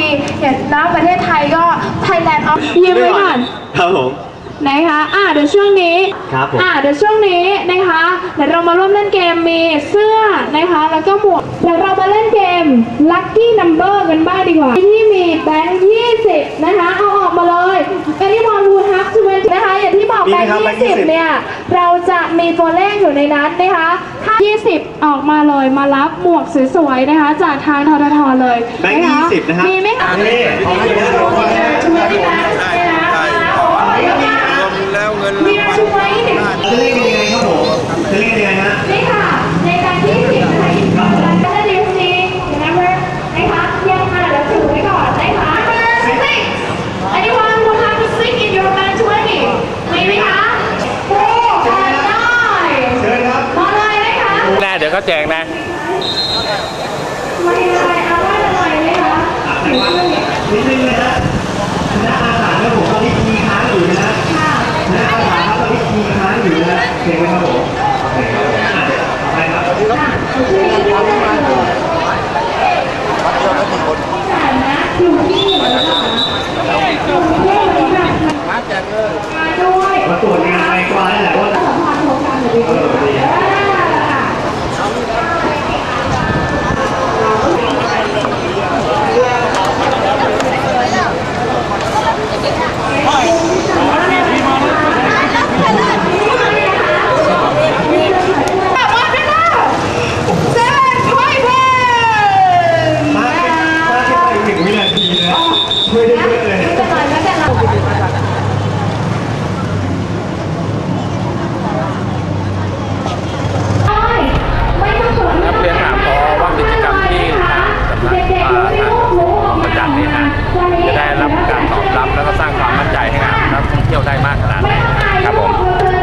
ดีๆเห็นน้ำประเทศไทยก็ไทยแลนด์ออฟยืมไว้ก่อนครับผมนะคะอ่าเดี๋ยวช่วงนี้ครับผมอ่าเดี๋ยวช่วงนี้นะคะเดี๋ยวเรามาร่วมเล่นเกมมีเสื้อนะคะ แล้วก็หมวกเดี๋ยวเรามาเล่นเกม Lucky Number กันบ้างดีกว่าที่มี แบไหมงค์ครับแบงค์20 20เนี่ยเราจะมีตัวเลขอยู่ในนั้นนะคะถ้า20 ออกมาเลยมารับหมวกสวยๆนะคะ จากทางทททเลยแบงค์ะะ20นะฮะมีไหมคะ นี่ขอให้ดูนะช่วยนะคะนะคะโอ้ย รวมแล้วเงิน มี รางวัล ช่วยเด็ก จะเล่นกันยังไงครับผมจะเล่นกันยังไงฮะ นี่ค่ะ ในการที่สิบไทยก่อนแล้วจะดิวซีนะคะนะคะเยี่ยมมากแล้วถือไว้ก่อนนะคะ six anyone who have to sing in your band twenty มีไหมคะ four and nine เชิญครับ มาเลย นะคะแน่เดี๋ยวเขาแจกนะมาเลยเอาว่าจะหน่อยไหมคะนิดนึงนะฮะคณะอาสาครับผมตอนนี้คีย์ค้างอยู่นะฮะค่ะคณะอาสาครับตอนนี้คีย์ค้างอยู่นะฮะโอเคไหมครับผมโอเคครับอะต่อไปครับช่วยกันดูนะคะฐานะอยู่ที่อยู่นะคะอยู่ที่อยู่ที่แบบมาด้วยมาตรวจงานไปกว่าแล้วแหละว่า สัมพันธ์โครงการหรือดีอ่า มาแค่มาแค่ไปหนึ่งวินาทีนะช่วยได้เยอะเลย ไม่ต้องสน นักเรียนถามพอว่ากิจกรรมที่ทางสำนักอ่าทางประจัดนี่นะจะได้รับการตอบรับแล้วก็สร้างความมั่นใจให้กับนักท่องเที่ยวได้มากขนาดไหน ครับผม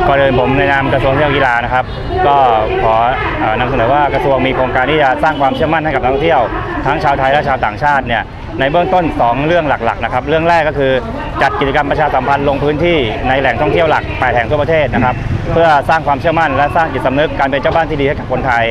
ก่อนอื่น ผมในนามกระทรวงเที่ยวกีฬานะครับ ก็ขออ่อนำเสนอว่ากระทรวงมีโครงการที่จะสร้างความเชื่อมั่นให้กับนักท่องเที่ยวทั้งชาวไทยและชาวต่างชาติเนี่ยในเบื้องต้น 2 เรื่องหลักๆนะครับเรื่องแรกก็คือจัดกิจกรรมประชาสัมพันธ์ลงพื้นที่ในแหล่งท่องเที่ยวหลัก8แห่งทั่วประเทศนะครับเพื่อสร้างความเชื่อมั่น และสร้างจิตสำนึกการเป็นเจ้าบ้านที่ดีให้กับคนไทย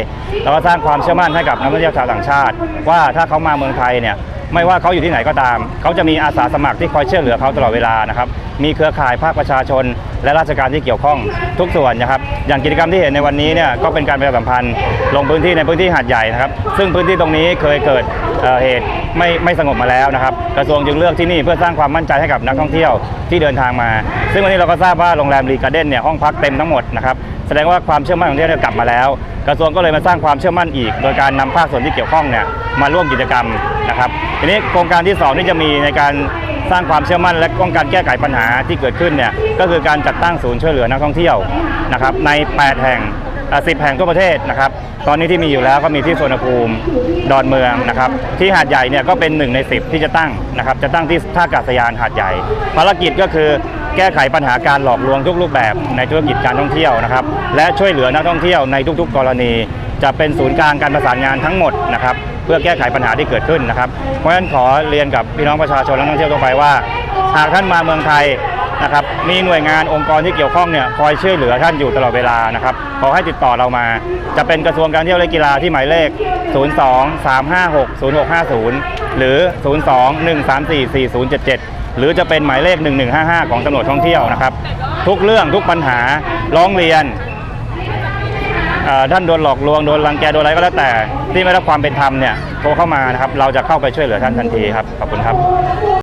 แล้วก็สร้างความเชื่อมั่นให้กับนักท่องเที่ยวชาวต่างชาติ ว่าถ้าเขามาเมืองไทยเนี่ย ไม่ว่าเขาอยู่ที่ไหนก็ตาม เขาจะมีอาสาสมัครที่คอยช่วยเหลือเขาตลอดเวลานะครับ มีเครือข่ายภาคประชาชน และราชการที่เกี่ยวข้องทุกส่วนนะครับ อย่างกิจกรรมที่เห็นในวันนี้เนี่ยก็เป็นการประชาสัมพันธ์ ลงพื้นที่ในพื้นที่หาดใหญ่นะครับ ซึ่งพื้นที่ตรงนี้เคยเกิดเเหตุไม่ไม่สงบมาแล้วนะครับ กระทรวงจึงเลือกที่นี่เพื่อสร้างความมั่นใจให้กับนักท่องเที่ยวที่เดินทางมา ซึ่งวันนี้เราก็ทราบว่าโรงแรมรีการ์เด้นเนี่ยห้องพักเต็มทั้งหมดนะครับ แสดงว่าความเชื่อมั่นของเที่ยวกลับมาแล้ว กระทรวงก็เลยมาสร้างความเชื่อมั่นอีก โดยการนำภาคส่วนที่เกี่ยวข้องเนี่ย มาร่วมกิจกรรมนะครับทีนี้โครงการที่สองที่จะมีในการสร้างความเชื่อมั่นและป้องกันแก้ไขปัญหาที่เกิดขึ้นเนี่ยก็คือการจัดตั้งศูนย์ช่วยเหลือนักท่องเที่ยวนะครับใน 8 แห่งอะ10แห่งทั่วประเทศนะครับ ตอนนี้ที่มีอยู่แล้วก็มีที่สวนภูมิ ดอนเมืองนะครับ ที่หาดใหญ่เนี่ยก็เป็นหนึ่งใน 10 ที่จะตั้งนะครับ จะตั้งที่ท่าอากาศยานหาดใหญ่ ภารกิจก็คือแก้ไขปัญหาการหลอกลวงทุกรูปแบบในธุรกิจการท่องเที่ยวนะครับ และช่วยเหลือนักท่องเที่ยวในทุก ๆ กรณี จะเป็นศูนย์กลางการประสานงานทั้งหมดนะครับ เพื่อแก้ไขปัญหาที่เกิดขึ้นนะครับ เพราะฉะนั้นขอเรียนกับพี่น้องประชาชนและนักท่องเที่ยวทั่วไปว่า หากท่านมาเมืองไทยนะครับมีหน่วยงานองค์กรที่เกี่ยวข้องเนี่ยคอยช่วยเหลือท่านอยู่ตลอดเวลานะครับขอให้ติดต่อเรามา จะเป็นกระทรวงการเที่ยวและกีฬาที่หมายเลข 02 356 0650 หรือ 02 134 4077 หรือจะเป็นหมายเลข 1155 ของตำรวจท่องเที่ยวนะครับ ทุกเรื่องทุกปัญหาร้องเรียน ท่านโดนหลอกลวงโดนรังแกโดนอะไรก็แล้วแต่ ที่ไม่รับความเป็นธรรมเนี่ยโทรเข้ามานะครับเราจะเข้าไปช่วยเหลือท่านทันทีครับขอบคุณครับ